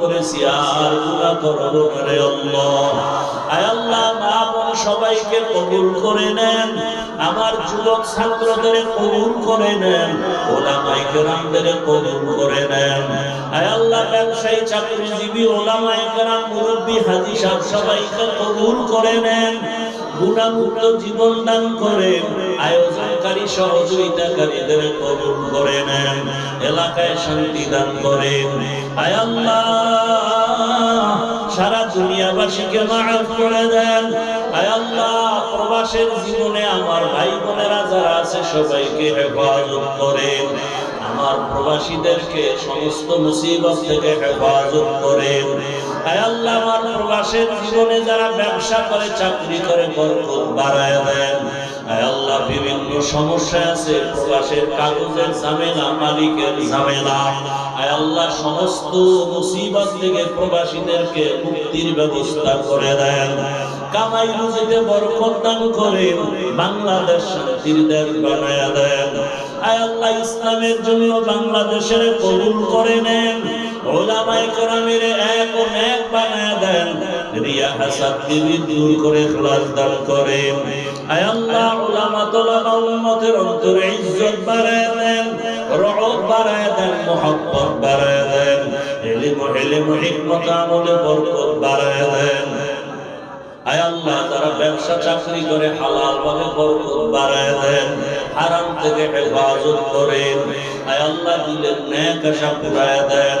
করেছি আর গুনাহ করব রে আল্লাহ। আয় আল্লাহ, মা বোন সবাইকে কবুল করে নেন, আমার যুবক ছাত্রদের কবুল করে নেন ওলামাই কেরামদের কবুল করে নেন। আয় আল্লাহ, ব্যবসায়ী, চাকরিজীবী ওলামাই কেরাম মুরব্বী, হাজি সাহেব সবাইকে কবুল করে নেন গুণামুক্ত জীবন দান করেন। আয়োজনকারী সহযোগিতাকারীদের কবুল করে নেন, এলাকায় শান্তি দান করেন। সারা দুনিয়াবাসীকে মাফ করে দেন। প্রবাসের জীবনে আমার ভাই বোনেরা যারা আছে, সবাইকে হেফাজত করেন। আমার প্রবাসীদেরকে সমস্ত মুসিবত থেকে হেফাজত করেন। আয় আল্লাহ, আমার প্রবাসের জীবনে যারা ব্যবসা করে, চাকরি করে, বরকত বাড়ায় দেন। আল্লাহ, বিভিন্ন সমস্যা আছে প্রবাসের কাগজের ঝামেলা, মালিকের ঝামেলা। আল্লাহ, সমস্ত মুসিবত থেকে প্রবাসীদেরকে মুক্তির ব্যবস্থা করে দেন। কামাই রুজিতে বরকত দান করেন বাংলাদেশ শান্তির দেশ বানায় দেন। আল্লাহ, ইসলামের জন্য বাংলাদেশের কবুল করে নেন। ওলামায়ে কেরামের এক ও নেক বানায় দেন। রিয়া হাসাদ দূর করে খলাস দান করেন। আয় আল্লাহ, উলামা তোলামা উম্মতের অন্তরে ইজ্জত বাড়ায় দেন, রহমত বাড়ায় দেন, মোহাব্বত বাড়ায় দেন ইলম ইলম হিকমত আমলে বরকত বাড়ায় দেন। আয় আল্লাহ, যারা ব্যবসা, চাকরি করে হালাল ভাবে বরকত বাড়ায় দেন, হারাম থেকে হেফাজত করেন। আয় আল্লাহ দিলেন নেক আশা দেন।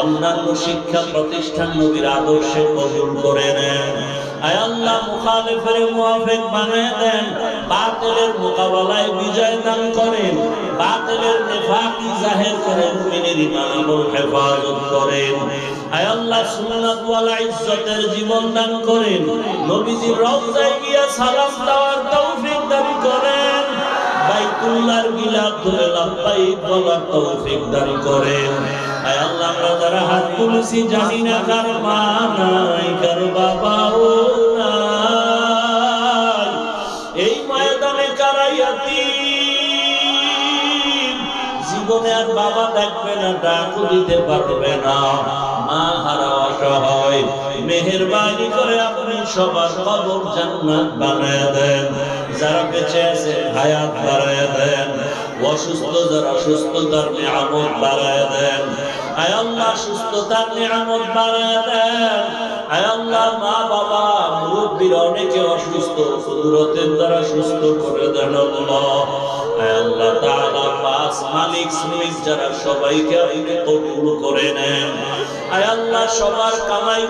অন্যান্য শিক্ষা প্রতিষ্ঠান নবীর আদর্শে কবুল করে নেন। আয় আল্লাহ, মুখালিফের মুআফিক বানায় দেন। বাতিলের মোকাবেলায় বিজয় দান করেন। বাতিলের মুমিনের ঈমান হেফাজত করেন। সুন্নাত ইজ্জতের জীবন দান করেন। নবীজির রওজায় গিয়া সালাম দেওয়ার বাইতুল্লাহর গিলাফ ধরে লাব্বাইক বলার তৌফিক দান করেন আয় আল্লাহ, আমরা যারা হাত তুলেছি জানি না কার মা নাই, কার বাবাও নাই। এই ময়দানে কারাইয়াতি জীবনে আর বাবা দেখবে না ডাকু দিতে পারবে না। মা হারা অসহায়, মেহেরবানি করে আপনি সবার কবর জান্নাত বানায় দেন। যারা বেঁচে আছে, হায়াত বাড়ায় দেন। অসুস্থ যারা সুস্থতার নিয়ামত বাড়ায় দেন। নিয়ামত বাড়ায় দেন। মা, বাবা সবার কামাই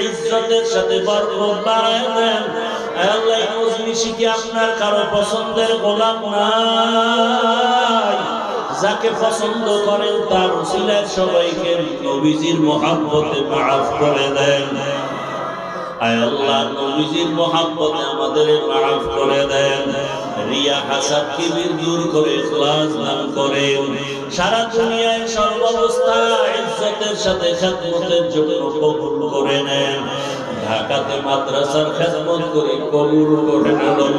ইজ্জতের সাথে বরকত বাড়ায় দেন। মজলিসে কি আপনার কারও পছন্দের গোলাম নাই। যাকে পছন্দ করেন তার উসিলায় সবাইকে নবীজির মহাব্বতে মাফ করে দেন। সর্বাবস্থা ইজ্জতের সাথে জন্য কবুল করে নেন। ঢাকাতে মাদ্রাসার খেদমত করে কবুল করে দেন।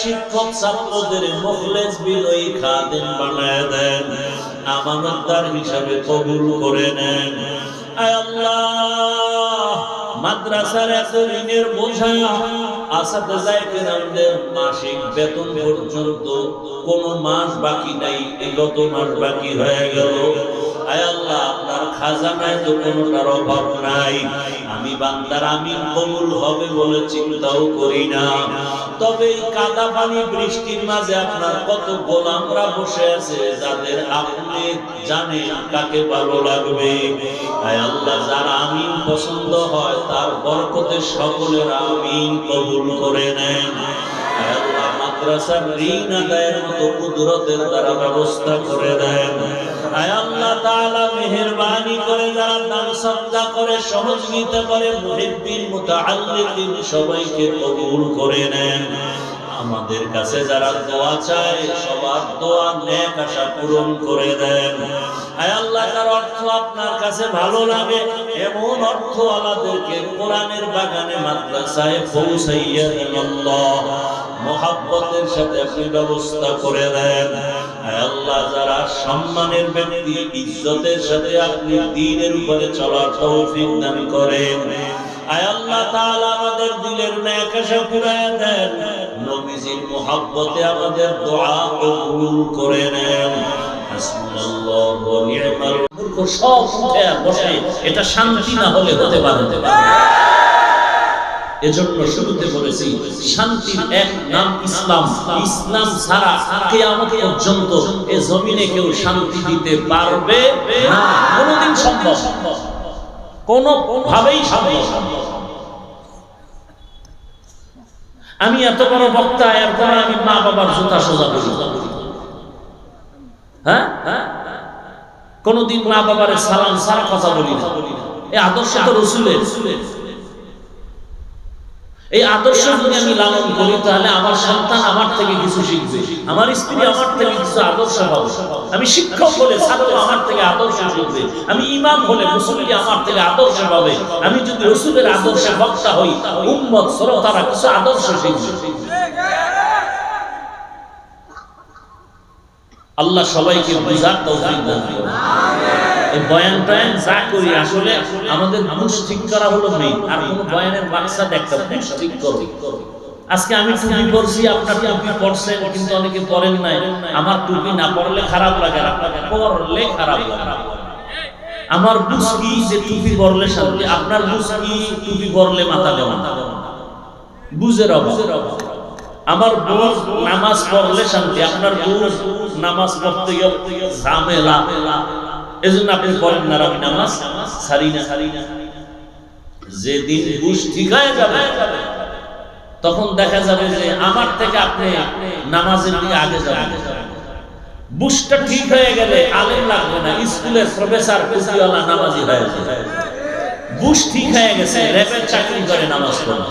শিক্ষক ছাত্রদের মুখলেস বিনয়ী খাদেম বানায় দেন। আমানতদার হিসাবে কবুল করে নেন। মাদ্রাসার এত ঋণের মাসিক বেতন পর্যন্ত কোন মাস বাকি নাই গত মাস বাকি হয়ে গেল। আয় আল্লাহ খাজানায় তো কোনোটার অভাব নাই। আমি বান্দার আমি কবুল হবে বলে চিন্তাও করি না। তবে কাদা পানি বৃষ্টির মাঝে আপনার কত গোলামরা বসে আছে, যাদের আপনি জানেন কাকে ভালো লাগবে। আল্লাহ, যার আমিন পছন্দ হয়, তার বরকতে সকলের আমিন কবুল করে নেন। মাদ্রাসার ঋণ আদায়ের মতো কুদরতের দ্বারা ব্যবস্থা করে দেন। মেহেরবানি করে যারা দান সদকা সবাইকে কবুল করে নেন। আমাদের কাছে যারা দোয়া চায়, সবার দোয়া নেক আশা পূরণ করে দেন। আল্লাহ তার অর্থ আপনার কাছে ভালো লাগে, এমন অর্থ আমাদেরকে কোরআনের বাগানে মাদ্রাসায় পৌঁছাইয়া মহাব্বতের সাথে আপনি ব্যবস্থা করে দেন। আল্লাহ, যারা সম্মানের ব্যক্তি, ইজ্জতের সাথে আপনি দিনের উপরে চলার তৌফিক দান করেন। এটা শান্তি না হলে হতে পারে এজন্য শুরুতে বলেছি, শান্তির এক নাম ইসলাম। ইসলাম ছাড়া কিয়ামত পর্যন্ত এ জমিনে কেউ শান্তি দিতে পারবে না। কোনোদিন সম্ভব আমি এত বড় বক্তা, এরপর আমি মা বাবার জুতা সোজা করি। হ্যাঁ? কোনদিন মা বাবার সালাম সারা কথা বলি না। এই আদর্শ তো রসুলের। এই আদর্শ যদি আমি লালন করি, তাহলে আমার সন্তান আমার থেকে কিছু শিখবে। আমার স্ত্রী আমার থেকে কিছু আদর্শ পাবে। আমি শিক্ষক হলে ছাত্র আমার থেকে আদর্শ শিখবে। আমি ইমাম হলে মুসলিম আমার থেকে আদর্শ পাবে। আমি যদি রসুলের আদর্শে বক্তা হই, উম্মত, শ্রোতারা কিছু আদর্শ শিখবে। আল্লাহ সবাইকে বুঝার তৌফিক দান করুন। এই বয়ান টয়ান যা করি, আসলে আমাদের ঠিক করা হলো আর বয়ানের একটা মানুষ ঠিক আজকে আমি টুপি আপনার টুপি কিন্তু অনেকে নাই। আমার টুপি না খারাপ লাগে খারাপ লাগে আমার বুঝ কি যে টুপি আপনার বুঝ কি টুপি মাথা বুঝের আমার নামাজ পড়লে শান্তি। আপনার বোন নামাজ পড়তে গিয়ে ঝামেলা। এজন্য আপনি পড়েন না আমি নামাজ ছাড়ি না। ছাড়ি না যেদিন বুঝ ঠিক হয়ে যাবে, তখন দেখা যাবে যে আমার থেকে আপনি নামাজের দিকে আগে যাবেন। বুঝটা ঠিক হয়ে গেলে আলেম লাগবে না, স্কুলের প্রফেসর কুচিওয়ালা নামাজি হয়ে যাবে। বুশ ঠিক হয়ে গেছে র্যাপের চাকরি করে নামাজ পড়ে।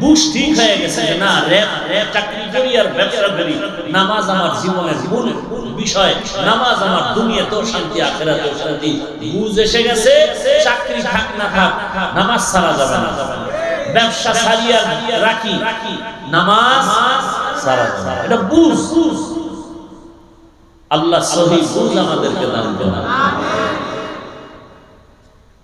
বুশ ঠিক হয়ে গেছে যে না র্যাপ চাকরি করি আর ব্যবসা করি। নামাজ আমার জীবনের মূল বিষয়। নামাজ আমার দুনিয়া তো শান্তি আখেরা তো শান্তি। বুঝ এসে গেছে, চাকরি থাক না থাক, নামাজ ছাড়া যাবে না। ব্যবসা ছাড়িয়া রাখি, নামাজ ছাড়া যাবে। এটা বুঝ। আল্লাহ সহি বুঝ আমাদেরকে দান করেন।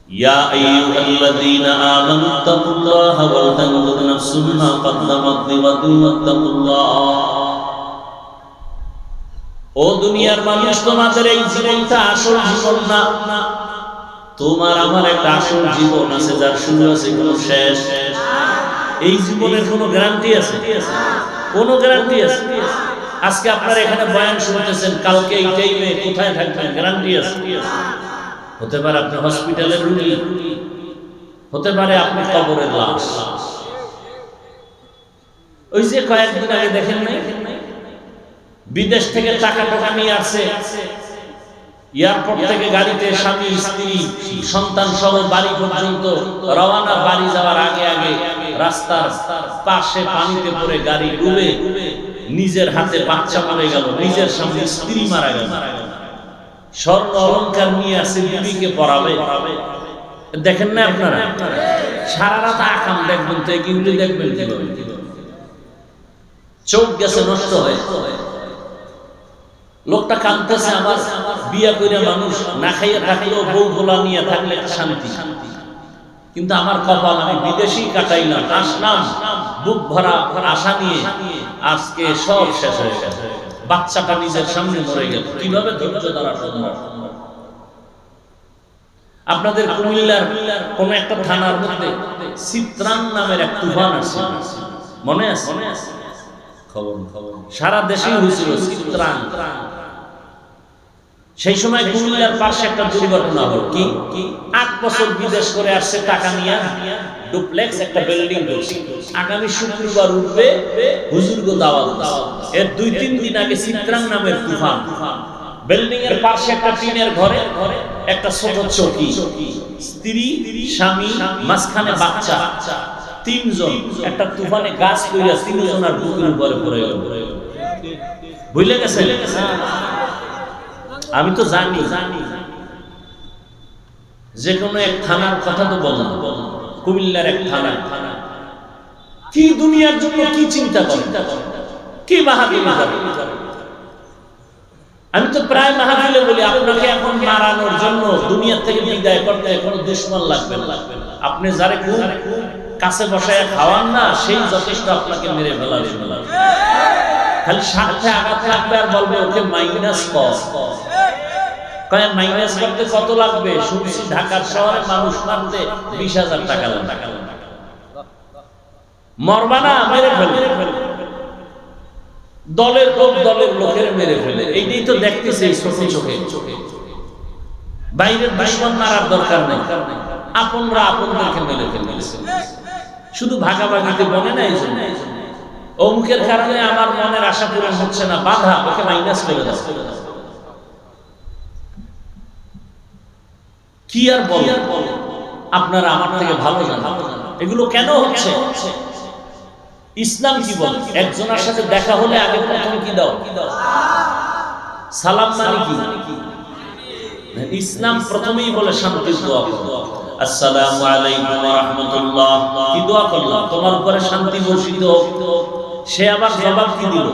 يا أيها الذين آمنوا اتقوا الله ولتنظر نفس ما قدمت لغد واتقوا الله ও দুনিয়ার মানুষ তোমাদের এই জীবনটা আসল জীবন না তোমার আমার একটা আসল জীবন আছে যার শুরু আছে কোনো শেষ এই জীবনের কোনো গ্যারান্টি আছে কোনো গ্যারান্টি আছে আজকে আপনারা এখানে বয়ান শুনতেছেন কালকে এই টাইমে কোথায় থাকবেন গ্যারান্টি আছে হতে পারে আপনি হসপিটালের রুগী, হতে পারে আপনি কবরের লাশ। ওই যে কয়েকদিন আগে দেখেন নাই? বিদেশ থেকে টাকা টাকা নিয়ে আসে। এয়ারপোর্ট থেকে গাড়িতে স্বামী, স্ত্রী, সন্তান সহ বাড়ি পর্যন্ত রওনা, বাড়ি যাওয়ার আগে আগে রাস্তার পাশে পানিতে পড়ে গাড়ি ডুবে নিজের হাতে বাচ্চা মরে গেল, নিজের সামনে স্ত্রী মারা গেল। স্বর্ণ অলঙ্কার নিয়ে আসে বিবিকে পড়াবে। দেখেন না আপনারা? সারা রাত আকাম দেখবেন তো এগুলি দেখবেন চোখ গেছে নষ্ট লোকটা কাঁদতেছে আমার, বিয়া করে মানুষ, না খাইয়া থাকলেও বউ গোলা নিয়ে থাকলে শান্তি। কিন্তু আমার কপাল, আমি বিদেশি কাটাইলাম, আসলাম, বুক ভরা আশা নিয়ে, আজকে সব শেষ হয়ে গেছে। বাচ্চাটা নিজের সামনে মরে গেল। কীভাবে ধৈর্য দ্বারা সম্ভব আপনাদের কুমিল্লার কোন একটা থানার মধ্যে চিত্রাং নামের এক তুফান আছে মনে আছে? আছে খবর খবর। সারা দেশেই হয়েছিল চিত্রাং সেই সময় কুমিল্লার পাশে একটা দুর্ঘটনা হলো। কি কি? আট বছর বিদেশ করে আসছে টাকা নিয়ে। ডুপ্লেক্স একটা বিল্ডিং করছে আগামী শুক্রবার উঠবে হুজুরগো দাওয়াত। এর দুই তিন দিন আগে চিত্রাং নামের তুফান। বিল্ডিং এর পাশে একটা টিনের ঘরে একটা ছোট চৌকি। স্ত্রী, স্বামী, মাঝখানে বাচ্চা। তিনজন একটা তুফানে গাছ কইরা তিনজন আর বুকের উপরে পড়ে গেল। বুঝলে গেছে আমি তো জানি। জানি যে কোনো এক থানার কথা তো বললাম কুমিল্লার এক থানা। কি দুনিয়ার জন্য কি চিন্তা করে? কি মাহাবীর করে আমি তো প্রায় মাহফিলে বলি, আপনাকে এখন মারানোর জন্য দুনিয়া থেকে বিদায় করতে কোনো দুশ্মন লাগবে না। আপনি যারে খুব কাছে বসায় খাওয়ান না, সেই যথেষ্ট আপনাকে মেরে ফেলার ফেলার খালি সাথে আঘাত লাগবে আর বলবে, ওকে মাইনাস কর। মাইনাস করতে কত লাগবে? শুনছি ঢাকার শহরে মানুষ মারতে বিশ হাজার টাকা লাগবে। মরবানা মেরে ফেলে দলের লোক দলের লোকের মেরে ফেলে এইটাই তো চোখে। বাইরের দুশ্মন মারার দরকার নেই। আপনরা আপনদেরকে মেরে শুধু ভাগাভাগিতে বনে না, এই জন্য। অমুকের কারণে আমার মনের আশা পূরণ হচ্ছে না, বাধা, ওকে মাইনাস করে দাও। কি আর বল? আপনারা আমার থেকে ভালো জানেন। এগুলো কেন হচ্ছে? ইসলাম কি বলে? একজনের সাথে দেখা হলে আগে প্রথম কি দাও? সালাম মানে কি? ইসলাম প্রথমেই বলে শান্তির দোয়া করো। আসসালামু আলাইকুম ওয়া রাহমাতুল্লাহ। কি দোয়া করলাম? তোমার উপরে শান্তি বর্ষিত হোক। সে আবার জবাব কি দিল?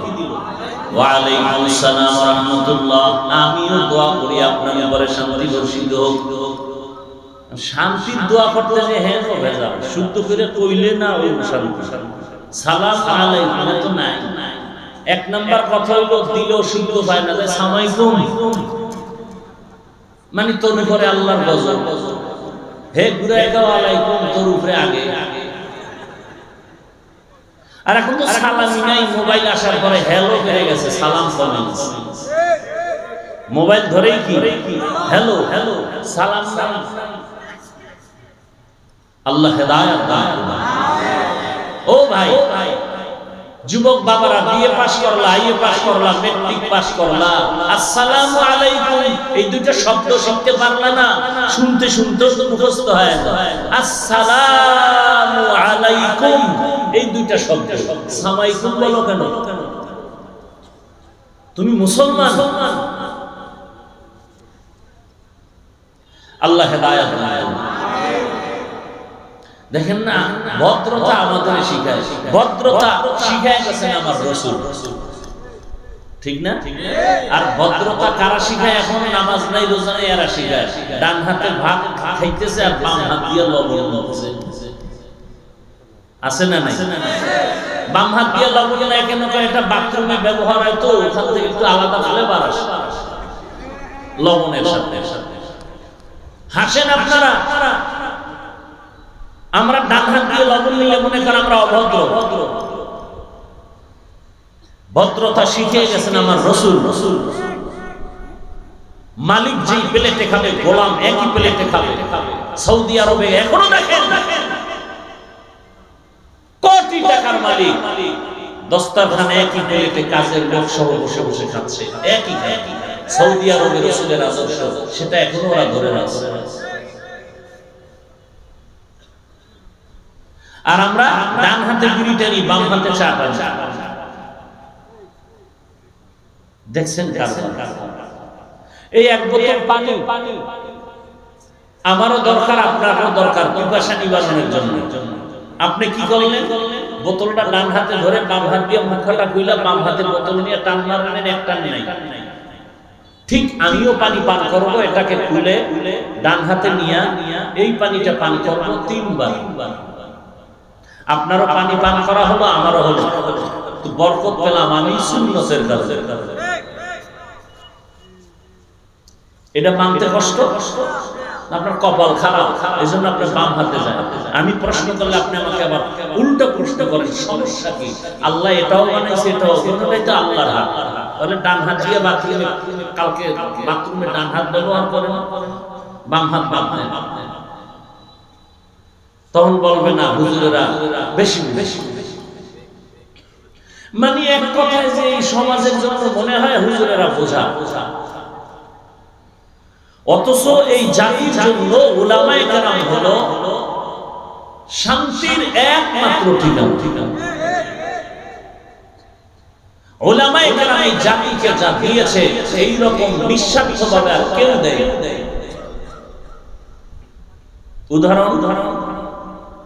ওয়া আলাইকুম আসসালাম ওয়া রাহমাতুল্লাহ। আমিও দোয়া করি আপনার উপরে শান্তি বর্ষিত হোক। শান্তির দোয়া করতে যে হ্যাঁ ভেজা শুদ্ধ করে কইলে না ওই শান্তি সালাম আলাইকুম তো নাই। এক নাম্বার কথা হইল, দিলেও শুদ্ধ পায় না সামাইকুম মানে তোর উপরে আল্লাহর গজব। হে ঘুরাই দাও আলাইকুম, তোর উপরে আগে। আর এখন তো সালামি নাই, মোবাইল আসার পরে হ্যালো বেড়ে গেছে, সালাম কমে মোবাইল ধরেই কি? হ্যালো হ্যালো, সালাম সালাম আল্লাহ হেদায়াত দান ও ভাই, যুবক বাবারা বিএ পাস করলা আইএ পাস করলা মেট্রিক পাস করলা। আসসালামু আলাইকুম। এই দুটো শব্দ শিখতে পারলা না। শুনতে শুনতে তো মুখস্থ হয় না আসসালামু আলাইকুম। এই দুইটা শব্দ। সামাইকুম বলো কেন? তুমি মুসলমান? আল্লাহ হেদায়াত দান দেখেন না, ভদ্রতা আমাদের শিখায়। ভদ্রতা শিখায় গেছেন আমার রসুল। ঠিক না? আর ভদ্রতা কারা শিখায় এখন? নামাজ নাই, রোজা নাই, এরা শিখায়। ডান হাতে ভাত খাইতেছে আর বাম হাত দিয়ে লবণ লবছে আছে না নাই? বাম হাত দিয়ে লবণ নাই কেন এটা বাথরুমে ব্যবহার হয় তো, ওখান থেকে একটু আলাদা ফ্লেভার আসে। লবণের সাথে। হাসেন আপনারা? আমরা ডান হাত দিয়ে লবণ নিলে মনে করেন আমরা অভদ্র। ভদ্রতা শিখে গেছেন আমার রসুল। রসুল মালিক যেই প্লেটে খাবে, গোলাম একই প্লেটে খাবে। সৌদি আরবে এখনও দেখেন। কোটি টাকার মালিক। দস্তারখানে একই প্লেটে কাজের লোক সহ বসে বসে খাচ্ছে। একই সৌদি আরবে রসুলের আদর্শ, সেটা এখনও ওরা ধরে রাখছে। আর আমরা ডান হাতে বিড়ি টানি বাম হাতে চা টানি দেখছেন এই এক বোতল পানি আমারও দরকার আপনারও দরকার পিপাসা নিবারণের জন্য। আপনি কি করলেন? বোতলটা ডান হাতে ধরে বাম হাত দিয়ে মুখটা খুইলা বাম হাতে বোতল নিয়ে টান মারলেন এক টান নাই। ঠিক আমিও পানি পান করব এটাকে খুলে ডান হাতে নিয়ে এই পানিটা পান করব তিনবার। আপনারও পানি পান করা হলো, আমারও হলো। বরকত পেলাম আমি কাজের এটা মানতে কষ্ট? আপনার কপাল খারাপ এই জন্য আপনি বাম হাতে যায়। আমি প্রশ্ন করলে আপনি আমাকে আবার উল্টো প্রশ্ন করেন, সমস্যা কি? আল্লাহ এটাও বানাইছে, এটাও দুটোটাই তো আল্লাহর হাত। তাহলে ডান হাত দিয়ে বাথরুমে, কালকে বাথরুমে ডান হাত ব্যবহার করেন, বাম হাত বাম নেন তখন বলবে না, হুজুরেরা, বেশি বেশি মানে এক কথায় যে এই সমাজের জন্য মনে হয় হুজুরেরা বোঝা। অথচ এই জাতির জন্য ওলামায়ে কেরাম হলো শান্তির একমাত্র ঠিকানা। ঠিকানা ওলামায়ে কেরাম এই জাতিকে যা দিয়েছে এই রকম নিঃস্বার্থভাবে আর কেউ দেয় উদাহরণ উদাহরণ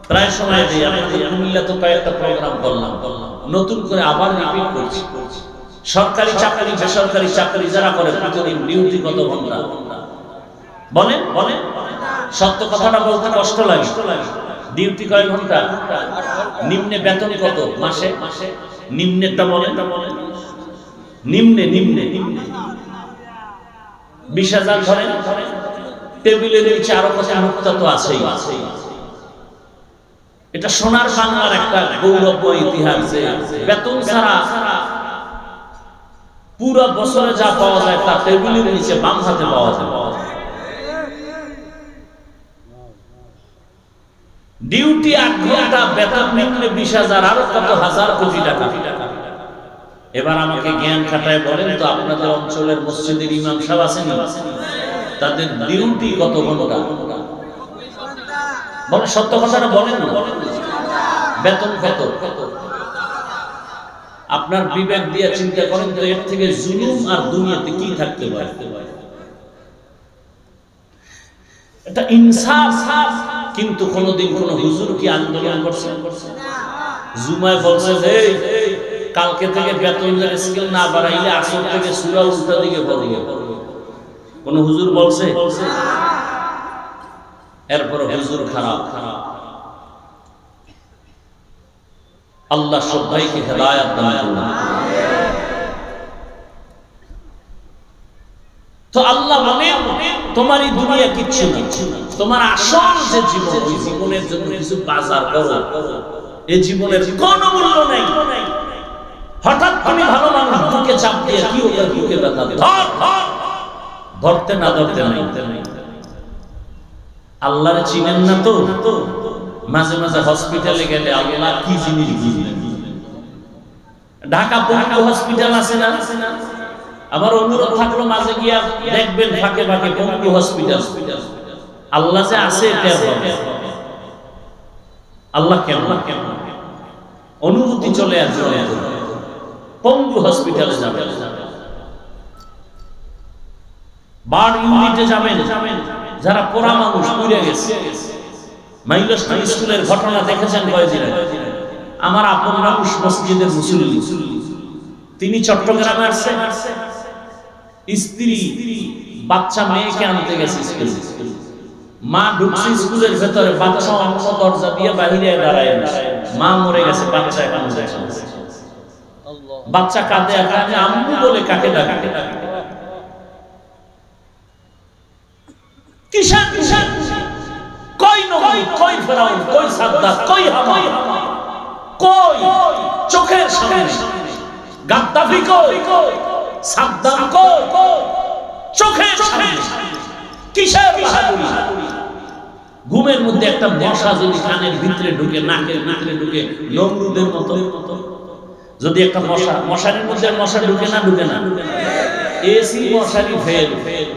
প্রায় সময় দিই আমাদের তো কয়েকটা প্রোগ্রাম করলাম। নতুন করে আবার রিপিট করছি। সরকারি চাকরি, বেসরকারি চাকরি যারা করে, প্রতিদিন ডিউটি কত ঘণ্টা? বলেন বলেন। সত্য কথাটা বলতে কষ্ট লাগে। ডিউটি কয় ঘণ্টা? নিম্নে বেতন কত? মাসে? মাসে নিম্নেরটা বলেন। নিম্নে নিম্নে। নিম্নে বিশ হাজার ধরেন। টেবিলের নিচে আরও কত মুক্তা তো আছেই আছেই। এটা সোনার বাংলার একটা গৌরবময় ইতিহাস যে বেতন ছাড়া পুরো বছরে যা পাওয়া যায় তা টেবিলের নিচে বাম হাতে পাওয়া যায়। ডিউটি আট ঘণ্টা, বেতন বিশ হাজার, আরও কত হাজার কোটি টাকা। এবার আমাকে জ্ঞান খাটায় বলেন তো, আপনাদের অঞ্চলের মসজিদের ইমাম সাহেব আছেন? তাদের ডিউটি কত ঘণ্টা? বলে সত্য কথাটা বলেন না। বেতন কত? আপনার বিবেক দিয়ে চিন্তা করেন তো, এর থেকে জুলুম আর দুনিয়াতে কি থাকতে পারে? এটা ইনসাফ। কিন্তু কোনদিন কোন হুজুর কি আন্দোলন করছে? জুমায় বলছে যে কালকে থেকে বেতনের স্কেল না বাড়াইলে আসর থেকে সুরা উল্টা দিকে পড়বে। কোন হুজুর বলছে? এরপর হুজুর খারাপ। আল্লাহ সবাইকে হেদায়াত তো আল্লাহ বলে তোমার এই দুনিয়া কিচ্ছু না। তোমার আসল যে জীবন জীবনের জন্য কিছু বাজার করো। এই জীবনের কোন মূল্য নেই। হঠাৎ তুমি ভালো মানুষ, বুকে চাপ দিয়ে কি ওটা বুকে ব্যথা, ধর। ধরতে না ধরতে নাই। আল্লাহর চিনেন না তো? মাঝে মাঝে হসপিটালে গেলে আল্লাহ কি জিনিস বুঝলেন ঢাকা পঙ্গু হসপিটাল আছে না? আমার অনুরোধ থাকল মাঝে গিয়া দেখবেন ফাঁকে ফাঁকে পঙ্গু হসপিটাল আল্লাহ যে আছে আল্লাহ কেমন? কেমন? অনুভূতি চলে আসবে পঙ্গু হসপিটালে যাবেন। বার ইউনিটে যাবেন। যারা পোড়া মানুষ পুড়ে গেছে। মাইলস্টন স্কুলের ঘটনা দেখেছেন কয়েকদিন আমার আপন মানুষ মসজিদের মুসল্লি। তিনি চট্টগ্রামে আসছে স্ত্রী, বাচ্চা মেয়েকে আনতে গেছে স্কুলে। মা ঢুকছে স্কুলের ভেতরে, বাচ্চা অন্য দরজা দিয়ে বাহিরে দাঁড়ায় মা মরে গেছে, বাচ্চা এখন বাচ্চা কাঁদে কাঁদে, আম্মু বলে কাকে ডাকে কিষান কিষান কই নবী কই ফেরাউন কই সাদ্দাত কই হামান কই চোখের সামনে। গাদ্দাফি কই? সাদ্দাম কই? চোখের সামনে। কিসের বাহাদুরি? ঘুমের মধ্যে একটা মশা যদি কানের ভিতরে ঢুকে নাকের ভিতরে ঢুকে নমরুদের মতো। যদি একটা মশা মশারির মধ্যে মশা ঢুকে না ঢুকে না। এসি মশারি ফেল ফেল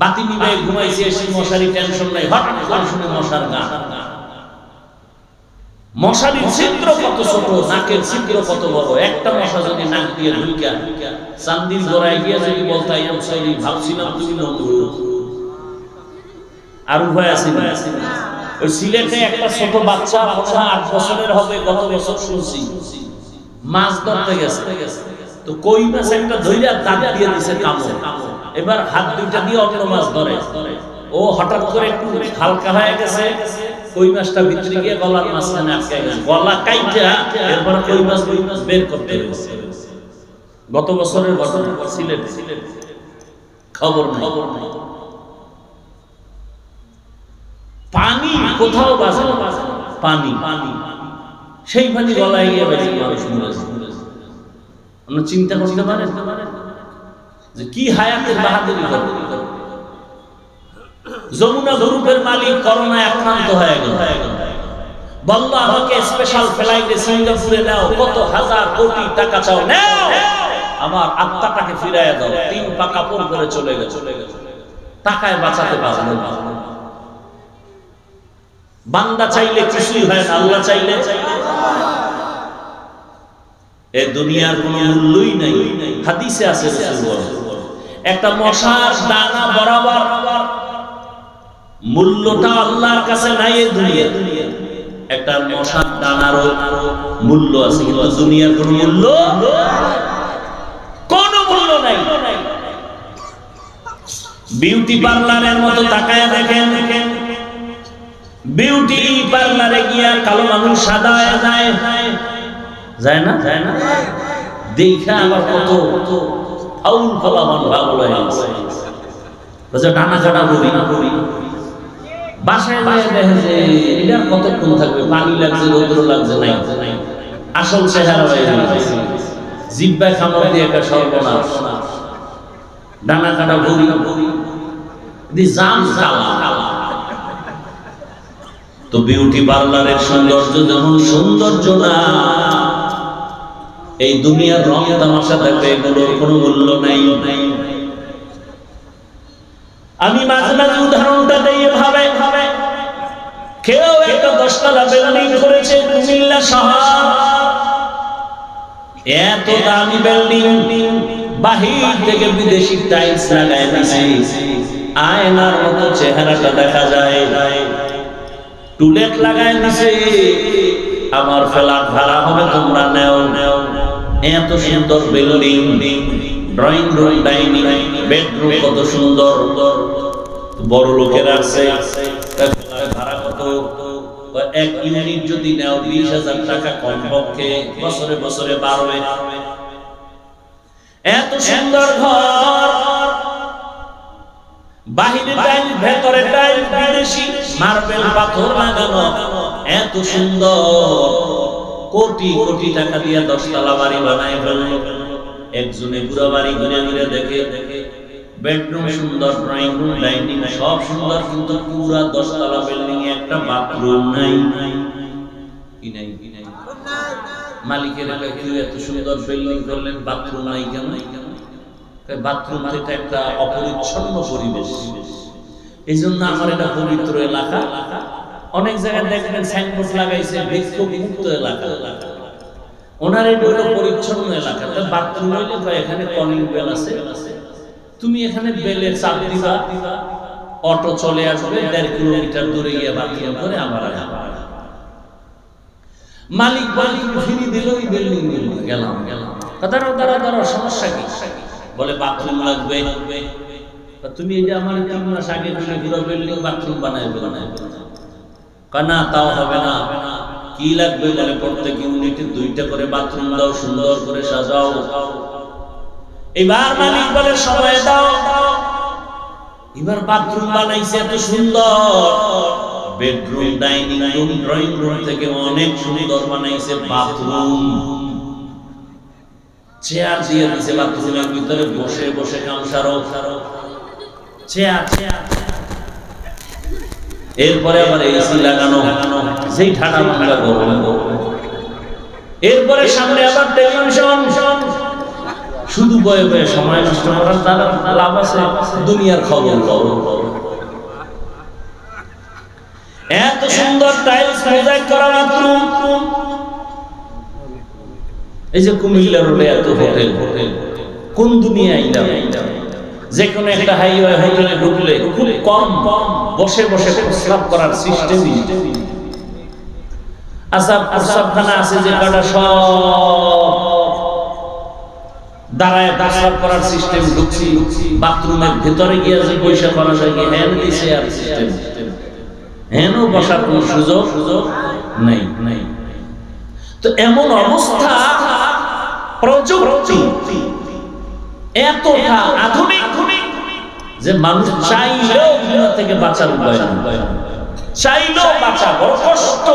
বাতি নিবে, ঘুমাইছে এসি মশারি টেনশন নাই। হঠাৎ করে শুনে মশার গান মশারির ছিদ্র কত ছোট, নাকের ছিদ্র কত বড়। একটা মশা যদি নাক দিয়ে ঢুকা চান্দির গোড়ায় গিয়ে যদি বলতাই সরি ভাবছিলাম তুমি নমরুদ আর উভয় আছে ওই সিলেটে একটা ছোট বাচ্চা আট বছরের হবে, গত বছর শুনছি। মাছ ধরতে গেছে। তো কই মাছ একটা ধৈর্য দাঁত দিয়ে দিছে কামড়। এবার হাত দুইটা দিয়ে অন্য মাছ ধরে। ও হঠাৎ করে একটু হালকা হয়ে গেছে। কই মাছটা ভিতরে গিয়ে গলার মাঝখানে আটকে গেছে। গলা কাইটা এরপর কই মাছ মাছ বের করতে গেছে গত বছরের ঘটনা খবর নাই। কোথাও বাজে। পানি পানি। সেই পানি গলায় গিয়ে বেশি মানুষ মরেছে আমরা চিন্তা করতে পারেন যে কি হায়াতের বাহাদুরি যমুনা গ্রুপের মালিক করোনায় আক্রান্ত হয়ে গেল। আমাকে স্পেশাল ফ্লাইটে সিঙ্গাপুরে নাও কত হাজার কোটি টাকা চাও, নাও! আমার আত্মাটাকে ফিরাইয়া দাও। তিন পা কাপড় করে চলে গেল। টাকায় বাঁচাতে পারল বান্দা চাইলে কিছুই হয় না, আল্লাহ চাইলে চাইলে এ দুনিয়ার কোনো মূল্যই নাই। হাদিসে আছে একটা মশার দানা বরাবর মূল্যটা আল্লাহর কাছে নাই দুনিয়া একটা মশার দানারও মূল্য আছে, কিন্তু দুনিয়ার কোনো মূল্য কোনো মূল্য নাই। বিউটি পার্লারের মতো তাকায় দেখেন। বিউটি পার্লারে গিয়া কালো মানুষ সাদা যায়। যায় না? যায় না দেখা কত ফাউল ফলাফল হয়েছে ডানা কাটা করি। করি বাসায় দেখে যে কতক্ষণ থাকবে? পানি লাগছে, রৌদ্র লাগছে, নাই। আসল চেহারা হয়ে দিয়ে একটা সর্বনাশ। ডানা কাটা ভরি দি জাম কালা। তো বিউটি পার্লারের সৌন্দর্য যেমন সৌন্দর্য না এই দুনিয়ার রং তামাশা থাকবে, এগুলোর কোনো মূল্য নাই। আমি মাঝে মাঝে উদাহরণটা দেই ভাবে ভাবে কেউ একটা দশতলা বিল্ডিং করেছে কুমিল্লা শহর। এত দামি বিল্ডিং বাহির থেকে বিদেশি টাইলস লাগায় দিছে। আয়নার মতো চেহারাটা দেখা যায়। টুলেট লাগায় দিছে। আমার ফ্ল্যাট ভাড়া হবে, তোমরা নেও নেও। এত সুন্দর building drawing room dining bedroom কত সুন্দর। বড় লোকের আছে ভাড়া কত? এক ইউনিট যদি বিশ হাজার টাকা কমপক্ষে, বছরে বছরে এত সুন্দর ঘর। বাহিরে টাইল, ভেতরে টাইল, বিদেশি মার্বেল পাথর লাগানো, এত সুন্দর। কোটি কোটি টাকা দিয়ে দশতলা বাড়ি বানায় ফেলল। একজনে পুরো বাড়ি ঘুরে ঘুরে দেখে, বেডরুম সুন্দর, ড্রয়িং রুম, ডাইনিং, সব সুন্দর, কিন্তু পুরা দশতলা বিল্ডিং এ একটা বাথরুম নাই। কি নাই? কি নাই মালিকের কেউ এত সুন্দর বিল্ডিং করলেন, বাথরুম নাই কেন? বাথরুম এটা একটা অপরিচ্ছন্ন পরিবেশ। এই জন্য আমার এটা পবিত্র এলাকা। অনেক জায়গায় দেখবেন সাইনবোর্ড লাগাইছে, ভিক্ষুক মুক্ত এলাকা। ওনার এটা হলো পরিচ্ছন্ন এলাকা। বাথরুম হইলে তো এখানে কলিং বেল আছে। তুমি এখানে বেলের চাপ দিবা, অটো চলে আসবে, দেড় কিলোমিটার দূরে গিয়ে বাথরুম করে আবার মালিক মালিক ফিরি দিল, ওই বিল্ডিং গেলাম। গেলাম দাঁড়াও দাঁড়াও দাঁড়াও, সমস্যা কি? বলে বাথরুম লাগবে। তুমি যে আমার তিন মাস আগে তুমি বিল্ডিং বাথরুম বানাইবে বানাইবে। না তাও হবে না। কি লাগবে বলে প্রত্যেক ইউনিটে দুইটা করে বাথরুম দাও, সুন্দর করে সাজাও। এবার মালিক বলে, সময় দাও। এবার বাথরুম বানাইছে এত সুন্দর। Bedroom dining room drawing room থেকে অনেক সুন্দর বানাইছে বাথরুম চেয়ার দিয়ে দিছে বাথরুমের ভিতরে, বসে বসে কামসারো চেয়ার চেয়ার এরপরে আবার এসি লাগানো, যেই ঠান্ডা মাথা গরম। এরপরে সামনে আবার টেলিভিশন শুধু বয়ে বয়ে সময় নষ্ট করার দ্বারা লাভ আছে, দুনিয়ার খবর এত সুন্দর টাইলস মোজাইক করা বাথরুম এই যে কুমিল্লা রোডে এত হোটেল কোন দুনিয়া আইলাম যে কোনো একটা হাইওয়ে হোটেলে ঢুকলে খুব কম কম বসে বসে প্রস্রাব করার সিস্টেম আসাব প্রস্রাবখানা আছে যে কটা সব দাঁড়ায় প্রস্রাব করার সিস্টেম ঢুকছি। বাথরুমের গিয়ে যে করা যায় দিছে আর সিস্টেম বসার কোন সুযোগ সুযোগ নেই নেই। তো এমন অবস্থা প্রযুক্তি। এতটা আধুনিক যে মানুষ চাইলেও দুনিয়া থেকে বাঁচার উপায় চাইলেও বাঁচা, বড় কষ্ট।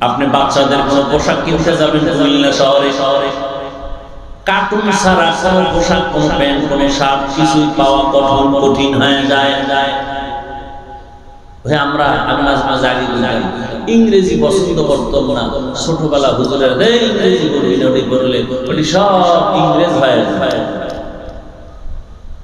আপনি বাচ্চাদের কোনো পোশাক কিনতে যাবেন কুমিল্লা শহরে। শহরে কার্টুন ছাড়া কোনো পোশাক, কোনো প্যান্ট, কোনো শার্ট কিছুই পাওয়া কঠোর, কঠিন হয়ে যায়। যায় আমরা আমি মাঝে মাঝে আগে বলতাম ইংরেজি পছন্দ করতাম না। ছোটবেলা হুজুরের, "এই ইংরেজি বলবি না ওটি সব ইংরেজ হয়ে। যায়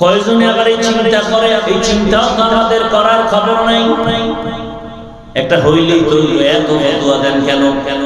কয়জনে আবার এই চিন্তা করে? এই চিন্তাও তো আমাদের করার খবর নাই। একটা হইলেই তো এত ফতুয়া দেন কেন কেন?